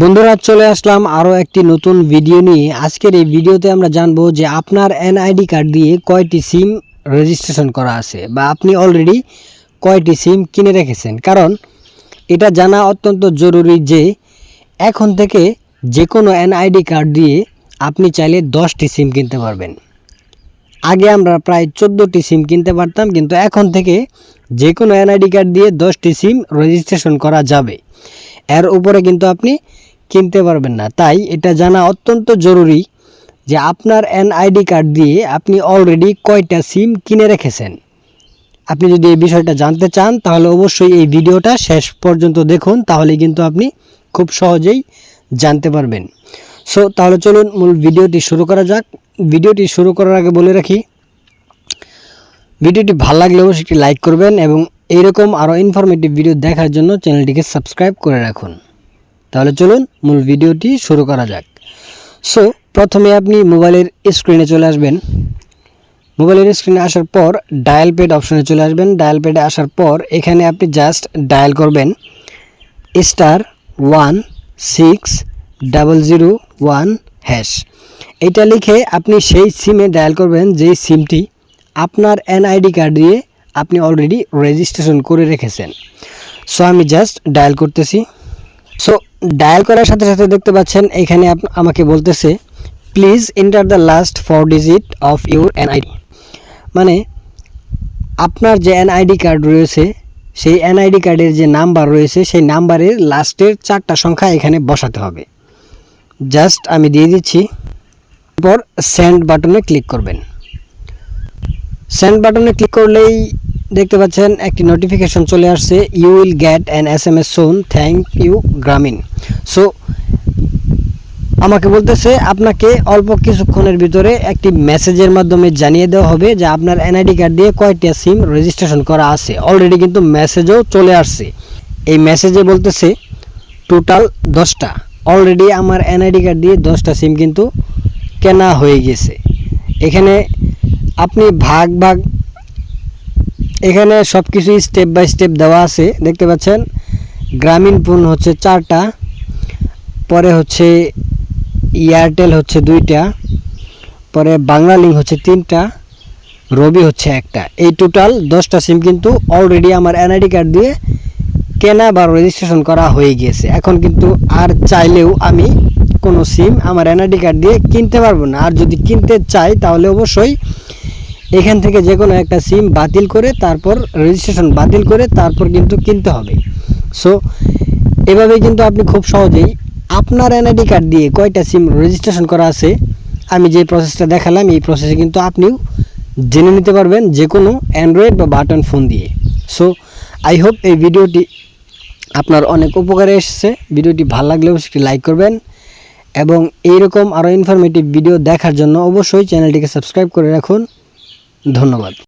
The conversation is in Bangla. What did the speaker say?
বন্ধুরা, চলে আসলাম আরও একটি নতুন ভিডিও নিয়ে। আজকের এই ভিডিওতে আমরা জানব যে আপনার এনআইডি কার্ড দিয়ে কয়টি সিম রেজিস্ট্রেশন করা আছে বা আপনি অলরেডি কয়টি সিম কিনে রেখেছেন। কারণ এটা জানা অত্যন্ত জরুরি যে এখন থেকে যে কোনো এনআইডি কার্ড দিয়ে আপনি চাইলে দশটি সিম কিনতে পারবেন। আগে আমরা প্রায় চোদ্দোটি সিম কিনতে পারতাম, কিন্তু এখন থেকে যে কোনো এনআইডি কার্ড দিয়ে দশটি সিম রেজিস্ট্রেশন করা যাবে। এর উপরে কিন্তু আপনি কিনতে পারবেন না। তাই এটা জানা অত্যন্ত জরুরি যে আপনার এনআইডি কার্ড দিয়ে আপনি অলরেডি কয়টা সিম কিনে রেখেছেন। আপনি যদি এই বিষয়টা জানতে চান, তাহলে অবশ্যই এই ভিডিওটা শেষ পর্যন্ত দেখুন তাহলে কিন্তু আপনি খুব সহজেই জানতে পারবেন। সো তাহলে চলুন মূল ভিডিওটি শুরু করা যাক। ভিডিওটি শুরু করার আগে বলে রাখি, ভিডিওটি ভালো লাগলে অবশ্যই একটি লাইক করবেন এবং এইরকম আরও ইনফরমেটিভ ভিডিও দেখার জন্য চ্যানেলটিকে সাবস্ক্রাইব করে রাখুন। তাহলে চলুন মূল ভিডিওটি শুরু করা যাক। সো প্রথমে আপনি মোবাইলের স্ক্রিনে চলে আসবেন। মোবাইলের স্ক্রিনে আসার পর ডায়াল পেড অপশনে চলে আসবেন। ডায়াল পেডে আসার পর এখানে আপনি জাস্ট ডায়াল করবেন। Star one six double zero one hash এটা লিখে আপনি সেই সিমে ডায়াল করবেন, যেই সিমটি আপনার এনআইডি কার্ড দিয়ে আপনি অলরেডি রেজিস্ট্রেশন করে রেখেছেন। সো আমি জাস্ট ডায়াল করতেছি। সো ডায়াল করার সাথে সাথে দেখতে পাচ্ছেন, এখানে আমাকে বলতেছে please enter the last four digit of your NID মানে আপনার যে এনআইডি কার্ড রয়েছে, সেই এনআইডি কার্ডের যে নাম্বার রয়েছে, সেই নাম্বারের লাস্টের চারটা সংখ্যা এখানে বসাতে হবে। জাস্ট আমি দিয়ে দিচ্ছি। এরপর সেন্ড বাটনে ক্লিক করবেন। সেন্ড বাটনে ক্লিক করলেই দেখতে পাচ্ছেন, একটি নোটিফিকেশন চলে আসছে you will get an S M S soon thank you Grameen so আমাকে বলতেছে, আপনাকে অল্প কিছুক্ষণের ভিতরে একটি মেসেজের মাধ্যমে জানিয়ে দেওয়া হবে যে আপনার এনআইডি কার্ড দিয়ে কয়টা সিম রেজিস্ট্রেশন করা আছে। অলরেডি কিন্তু মেসেজও চলে আসছে। এই মেসেজে বলতেছে টোটাল দশটা। অলরেডি আমার এনআইডি কার্ড দিয়ে দশটা সিম কিন্তু কেনা হয়ে গেছে। এখানে আপনি ভাগ ভাগ, এখানে সব কিছুই স্টেপ বাই স্টেপ দেওয়া আছে। দেখতে পাচ্ছেন, গ্রামীণ ফোন হচ্ছে চারটা। পরে হচ্ছে এয়ারটেল হচ্ছে দুইটা, পরে বাংলা লিঙ্ক হচ্ছে তিনটা রবি হচ্ছে একটা। এই টোটাল দশটা সিম কিন্তু অলরেডি আমার এনআইডি কার্ড দিয়ে কেনা বা রেজিস্ট্রেশন করা হয়ে গিয়েছে। এখন কিন্তু আর চাইলেও আমি কোনো সিম আমার এনআইডি কার্ড দিয়ে কিনতে পারব না। আর যদি কিনতে চাই, তাহলে অবশ্যই এখান থেকে যে কোনো একটা সিম বাতিল করে তারপর রেজিস্ট্রেশন বাতিল করে তারপর কিন্তু কিনতে হবে। সো এভাবে কিন্তু আপনি খুব সহজেই আপনার এনআইডি কার্ড দিয়ে কয়টা সিম রেজিস্ট্রেশন করা আছে, আমি যে প্রসেসটা দেখালাম, এই প্রসেসে কিন্তু আপনিও জেনে নিতে পারবেন যে কোনো অ্যান্ড্রয়েড বা বাটন ফোন দিয়ে। সো আই হোপ এই ভিডিওটি আপনার অনেক উপকারে এসেছে। ভিডিওটি ভালো লাগলে অবশ্যই লাইক করবেন এবং এইরকম আরও ইনফরমেটিভ ভিডিও দেখার জন্য অবশ্যই চ্যানেলটিকে সাবস্ক্রাইব করে রাখুন। ধন্যবাদ।